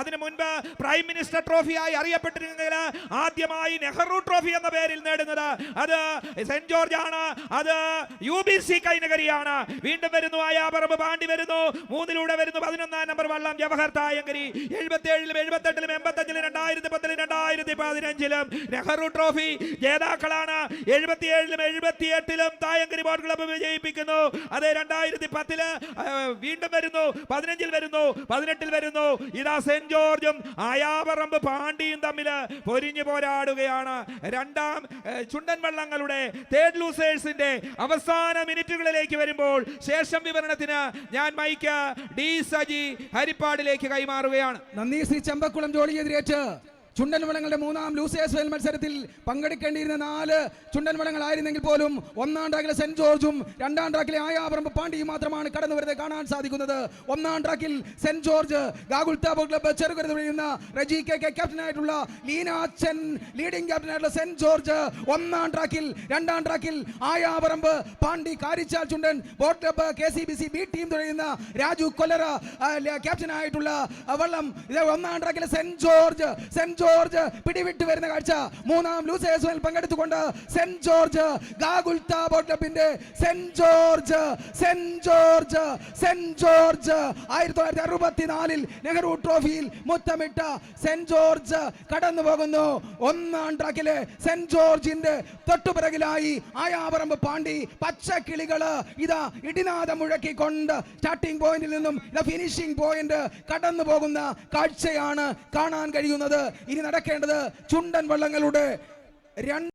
അതിനു മുൻപ് prime minister ട്രോഫിയായി അറിയപ്പെട്ടിരുന്നെങ്കിൽ ആദ്യമായി നെഹ്റു ട്രോഫി എന്ന പേരിൽ നേടുന്നത് അത് സെന്റ് ജോർജ് ആണ് അത് യു ബി സി കൈനകരിയാണ് വീണ്ടും വരുന്നു ആയാപറമ്പ് പാണ്ടി വരുന്നു. മൂന്നിലൂടെ വരുന്നു പതിനൊന്നാം നമ്പർ വള്ളം ജവഹർ തായങ്കരി. എഴുപത്തി ഏഴിലും എഴുപത്തെട്ടിലും എൺപത്തഞ്ചിലും രണ്ടായിരത്തി പത്തിലും രണ്ടായിരത്തി പതിനഞ്ചിലും നെഹ്റു ട്രോഫി ജേതാക്കളാണ്. എഴുപത്തിയേഴിലും എഴുപത്തിയെട്ടിലും തായങ്കരി ബോട്ട് ക്ലബ്ബ് വിജയിപ്പിക്കുന്നു. അത് രണ്ടായിരത്തി പത്തിൽ വീണ്ടും വരുന്നു. പതിനഞ്ചിൽ വരുന്നു. പതിനെട്ടിൽ വരുന്നു. ഇതാ സെന്റ് ജോർജും ആയാപറമ്പ് പാണ്ടിയും തമ്മിൽ പൊരിഞ്ഞു പോരാടുകയാണ്. രണ്ടാം ചുണ്ടൻ വള്ളങ്ങളുടെ തേർഡ് ലൂസേഴ്സിന്റെ അവസാന മിനിറ്റുകളിലേക്ക് വരുമ്പോൾ ശേഷം വിവരണത്തിന് ഞാൻ മൈക്ക് ഡി സജി ഹരിപ്പാടിലേക്ക് കൈമാറുകയാണ്. നന്ദി ശ്രീ ചെമ്പക്കുളം ജോളിയെതിരേറ്റ് ചുണ്ടൻ വളങ്ങളുടെ മൂന്നാം ലൂസേഴ്സ് വെൽ മത്സരത്തിൽ പങ്കെടുക്കേണ്ടിയിരുന്ന നാല് ചുണ്ടൻ വളങ്ങളായിരുന്നെങ്കിൽ പോലും ഒന്നാം ട്രാക്കിലെ സെന്റ് ജോർജും രണ്ടാം ട്രാക്കിലെ ആയാപറമ്പ് പാണ്ടിയും മാത്രമാണ് കടന്നു വരുന്നത് കാണാൻ സാധിക്കുന്നത്. ഒന്നാം ട്രാക്കിൽ സെന്റ് ജോർജ് ഗാഗുൽ താബോ ക്ലബ്ബ് ചെറുകരുത് വിളിയുന്ന റജി കെ കെ ക്യാപ്റ്റനായിട്ടുള്ള ലീന അച്ഛൻ ലീഡിംഗ് ക്യാപ്റ്റനായിട്ടുള്ള സെന്റ് ജോർജ് ഒന്നാം ട്രാക്കിൽ രണ്ടാം ട്രാക്കിൽ Ayaparambu Pandi Karichal Chundan boat club K C B C B team തുഴയുന്ന Raju Kollara ക്യാപ്റ്റനായിട്ടുള്ള വള്ളം. ഒന്നാം ട്രാക്കിലെ സെന്റ് ജോർജ് സെന്റ് ജോർജ് പിടിവിട്ട് വരുന്ന കാഴ്ച. മൂന്നാം ലൂസേഴ്സിൽ പങ്കെടുത്തുകൊണ്ട് സെന്റ് ജോർജ് ഗാഗുൽത്ത ബോട്ട് ക്ലബിന്റെ saint George saint George saint George. ആയിരത്തി തൊള്ളായിരത്തി അറുപത്തിനാലിൽ നെഹ്റു ട്രോഫിയിൽ മുത്തമിട്ട സെന്റ് ജോർജ് കടന്നു പോകുന്നു ഒന്നാം ട്രാക്കിലെ സെന്റ് ജോർജിന്റെ തൊട്ടുപിറകിലായി ആയാപറമ്പ് പാണ്ടി പച്ചക്കിളികൾ ഇതാ ഇടിനാഥം മുഴക്കിക്കൊണ്ട് സ്റ്റാർട്ടിംഗ് പോയിന്റിൽ നിന്നും ഫിനിഷിംഗ് പോയിന്റ് കടന്നു പോകുന്ന കാഴ്ചയാണ് കാണാൻ കഴിയുന്നത്. ഇനി നടക്കേണ്ടത് ചുണ്ടൻ വള്ളങ്ങളുടെ രണ്ട്